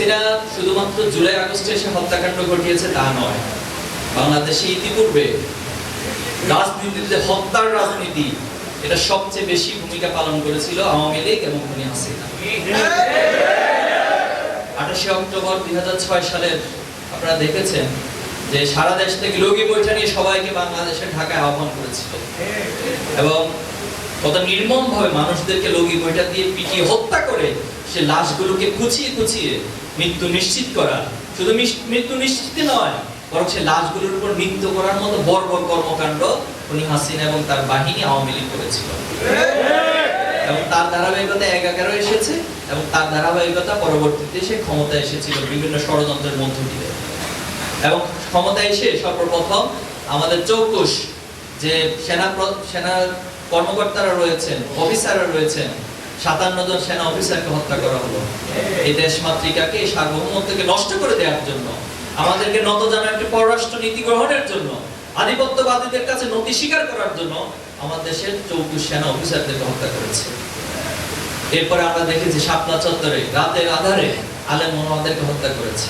হাসিনা শুধুমাত্র জুলাই আগস্টে এসে হত্যাকাণ্ড ঘটিয়েছে তা নয়। বাংলাদেশে ইতিপূর্বে রাজনীতিতে হত্যার রাজনীতি এটা সবচেয়ে বেশি ভূমিকা পালন করেছিল আওয়ামী লীগ এবং খুনি হাসিনা। আঠাশে অক্টোবর দুই সালের আপনারা দেখেছেন যে সারা দেশ থেকে লগি বৈঠা নিয়ে সবাইকে বাংলাদেশের ঢাকায় আহ্বান করেছিল। এবং কত মানুষদেরকে লগি বইটা দিয়ে পিটিয়ে হত্যা করে, সে লাশগুলোকে কুচিয়ে কুচিয়ে মৃত্যু নিশ্চিত করা। শুধু মৃত্যু নয়, বরং সে লাশগুলোর উপর করার মতো বর্বর কর্মকাণ্ড উনি হাসিনা এবং তার বাহিনী আওয়ামী লীগ করেছিল। এবং তার ধারাবাহিকতা এক এগারো এসেছে এবং তার ধারাবাহিকতা পরবর্তীতে সে ক্ষমতা এসেছিল বিভিন্ন ষড়যন্ত্রের মধ্য দিয়ে। এবং ক্ষমতা এসে সর্বপ্রথম আমাদের চৌকুশ যে সেনা সেনা কর্মকর্তারা রয়েছেন, অফিসাররা রয়েছেন, সাতান্ন জন সেনা অফিসারকে হত্যা করা হলো। এই দেশ মাতৃকাকে সার্বভৌমত্বকে নষ্ট করে দেওয়ার জন্য, আমাদেরকে নত জানা একটি পররাষ্ট্র নীতি গ্রহণের জন্য, আধিপত্যবাদীদের কাছে নতি স্বীকার করার জন্য আমার দেশের চৌকুশ সেনা অফিসারদেরকে হত্যা করেছে। এরপরে আমরা দেখেছি শাপলা চত্বরে রাতের আধারে আলেম মোহাম্মদেরকে হত্যা করেছে।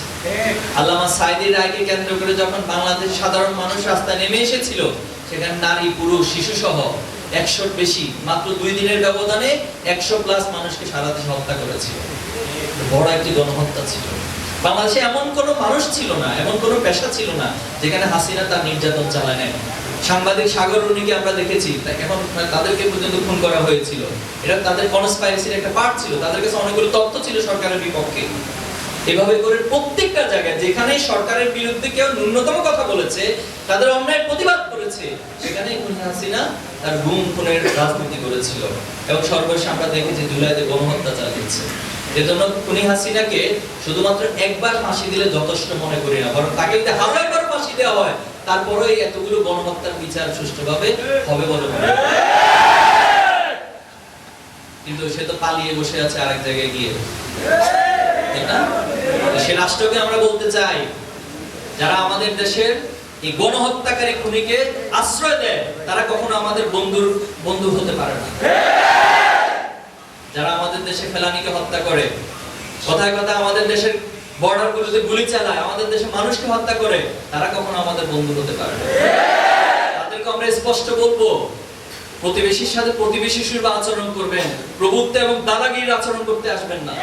আল্লামা সাইদি রায়কে কেন্দ্র করে যখন বাংলাদেশ সাধারণ মানুষ রাস্তায় নেমে এসেছিল, সেখানে নারী, পুরুষ শিশু সহ একশোর বেশি, মাত্র দুই দিনের ব্যবধানে একশো প্লাস মানুষকে সারা দেশে হত্যা করেছিল। বড় একটি গণহত্যা ছিল। বাংলাদেশে এমন কোনো মানুষ ছিল না, এমন কোনো পেশা ছিল না, যেখানে হাসিনা তার নির্যাতন চালায় নেয় সাংবাদিক সাগর রুনিকে আমরা দেখেছি এখন তাদেরকে পর্যন্ত খুন করা হয়েছিল। এটা তাদের কনস্পাইরেসির একটা পার্ট ছিল। তাদের কাছে অনেকগুলো তথ্য ছিল সরকারের বিপক্ষে। এভাবে করে প্রত্যেকটা জায়গায় যেখানে সরকারের বিরুদ্ধে কেউ ন্যূনতম কথা বলেছে, তাদের অন্যায়ের প্রতিবাদ করেছে সেখানে খুনি হাসিনা তার গুম খুনের রাজনীতি করেছিল। এবং সর্বশেষ আমরা দেখেছি জুলাইতে গণহত্যা চালিয়েছে। এজন্য হাসিনাকে শুধুমাত্র একবার ফাঁসি দিলে যথেষ্ট মনে করি না, বরং তাকে যদি হাজারবার ফাঁসি দেওয়া হয় তারপরে এতগুলো গণহত্যার বিচার সুষ্ঠুভাবে হবে বলে মনে কিন্তু সে তো পালিয়ে বসে আছে আরেক জায়গায় গিয়ে? সে রাষ্ট্রকে আমরা বলতে চাই, যারা আমাদের দেশের এই গণহত্যাকারী খুনিকে আশ্রয় দেয়, তারা কখনো আমাদের বন্ধুর, বন্ধু হতে পারে না। যারা আমাদের দেশে ফেলানিকে হত্যা করে, কথায় কথা আমাদের দেশের বর্ডার গুলি চালায়, আমাদের দেশে মানুষকে হত্যা করে, তারা কখনো আমাদের বন্ধু হতে পারে না। তাদেরকে আমরা স্পষ্ট বলব, প্রতিবেশীর সাথে প্রতিবেশী সুর আচরণ করবেন, প্রভুত্ব এবং দাদাগিরির আচরণ করতে আসবেন না।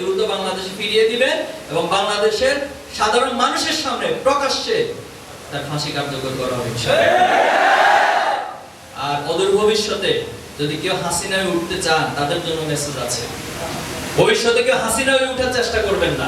দ্রুত বাংলাদেশে ফিরিয়ে দিবেন এবং বাংলাদেশের সাধারণ মানুষের সামনে প্রকাশ্যে তার ফাঁসি কার্যকর করা ইনশাআল্লাহ। আর অদূর ভবিষ্যতে যদি কেউ হাসিনা হয়ে উঠতে চান, তাদের জন্য মেসেজ আছে। ভবিষ্যতে কেউ হাসিনা হয়ে উঠার চেষ্টা করবেন না।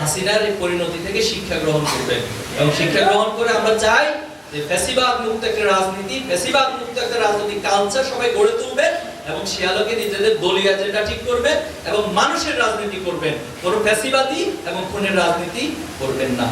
হাসিনার পরিণতি থেকে শিক্ষা গ্রহণ করবেন। এবং শিক্ষা গ্রহণ করে আমরা চাই যে ফ্যাসিবাদ মুক্ত একটা রাজনীতি, ফ্যাসিবাদ মুক্ত একটা রাজনৈতিক কালচার সবাই গড়ে তুলবেন এবং শিয়ালকে নিজেদের দলীয় এজেন্ডা ঠিক করবেন এবং মানুষের রাজনীতি করবেন। কোনো ফ্যাসিবাদী এবং খুনের রাজনীতি করবেন না।